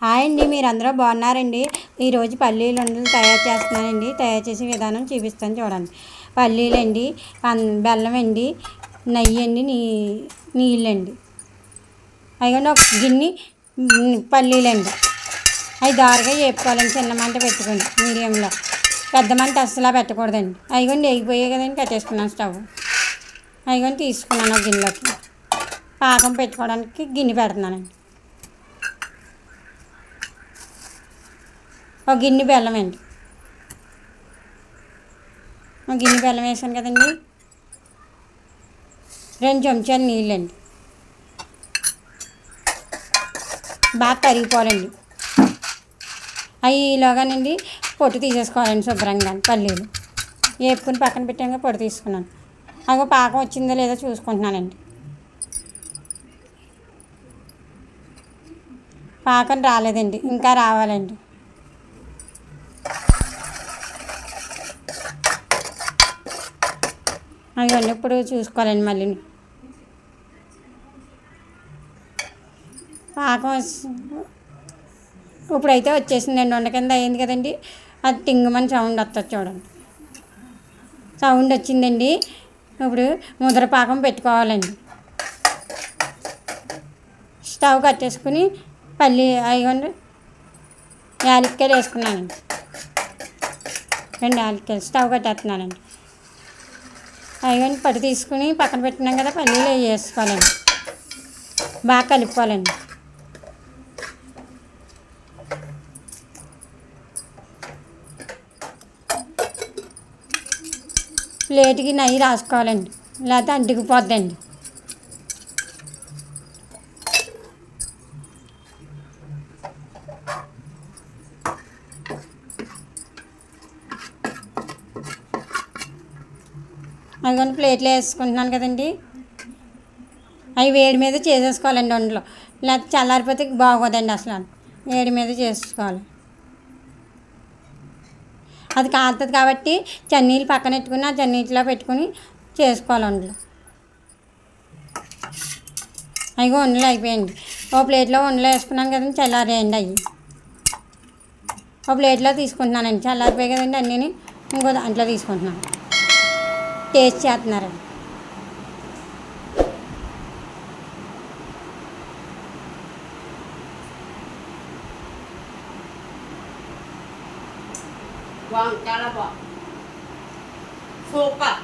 Hi అండి మీరందరూ బాగున్నారండి? ఈరోజు పల్లీలు ఉండలు తయారు చేస్తున్నానండి. తయారు చేసే విధానం చూపిస్తాను చూడండి. పల్లీలు అండి బెల్లం అండి నెయ్యి అండి నీ నీళ్ళండి. అదిగోండి ఒక గిన్నె పల్లీలు పల్లీలండి. అవి దారుగా వేపుకోవాలండి చిన్న మంట పెట్టుకోండి మీడియంలో. పెద్ద మంట అసలు పెట్టకూడదండి. అదిగోండి వేగిపోయాయి కదండి పెట్టేసుకున్నాను స్టవ్. అదిగోండి తీసుకున్నాను గిన్నెలోకి. పాకం పెట్టుకోవడానికి గిన్నె పెడుతున్నానండి. ఒక గిన్నె బెల్లం అండి. ఒక గిన్నె బెల్లం వేసాను కదండి. రెండు చెంచాలు నీళ్ళండి. బాగా తరిగిపోవాలండి. అవి ఈలోగానండి పొట్టు తీసేసుకోవాలండి శుభ్రంగా పల్లీలు. వేపుకుని పక్కన పెట్టాక పొట్టు తీసుకున్నాను. అగో పాకం వచ్చిందో లేదో చూసుకుంటున్నానండి. పాకం రాలేదండి ఇంకా రావాలండి. అవన్నీ ఇప్పుడు చూసుకోవాలండి మళ్ళీ. పాకం ఇప్పుడైతే వచ్చేసిందండి వండ కింద అయింది కదండి. అది టింగమని సౌండ్ వస్తుంది చూడండి. సౌండ్ వచ్చిందండి. ఇప్పుడు ముద్ర పాకం పెట్టుకోవాలండి. స్టవ్ కట్టేసుకుని పల్లి అయ్యండి యాలక్కాయలు వేసుకున్నానండి. రెండు యాలక్కాయలు స్టవ్ కట్టేస్తున్నానండి. అయ్యండి పట్టు తీసుకుని పక్కన పెట్టినాం కదా పల్లీలు వేసుకోవాలండి. బాగా కలుపుకోవాలండి. ప్లేట్కి నెయ్యి రాసుకోవాలండి లేకపోతే అంటుకుపోద్దండి. అందుకని ప్లేట్లో వేసుకుంటున్నాను కదండి. అవి వేడి మీద చేసేసుకోవాలండి వంటలో. లేకపోతే చల్లారిపోతే బాగోదండి అసలు. వేడి మీద చేసుకోవాలి. అది కాలుతుంది కాబట్టి చన్నీళ్ళు పక్కన పెట్టుకుని ఆ చన్నీటిలో పెట్టుకుని చేసుకోవాలి వంటలు. అవి వండలు అయిపోయండి ఓ ప్లేట్లో వండలు వేసుకున్నాను కదండి చల్లారేయండి అవి. ఓ ప్లేట్లో తీసుకుంటున్నానండి. చల్లారిపోయాయి కదండి అన్నీ ఇంకో దాంట్లో తీసుకుంటున్నాను. టేస్ట్ చేస్తున్నారండి బాగుంది చాలా బాగుంది సూపర్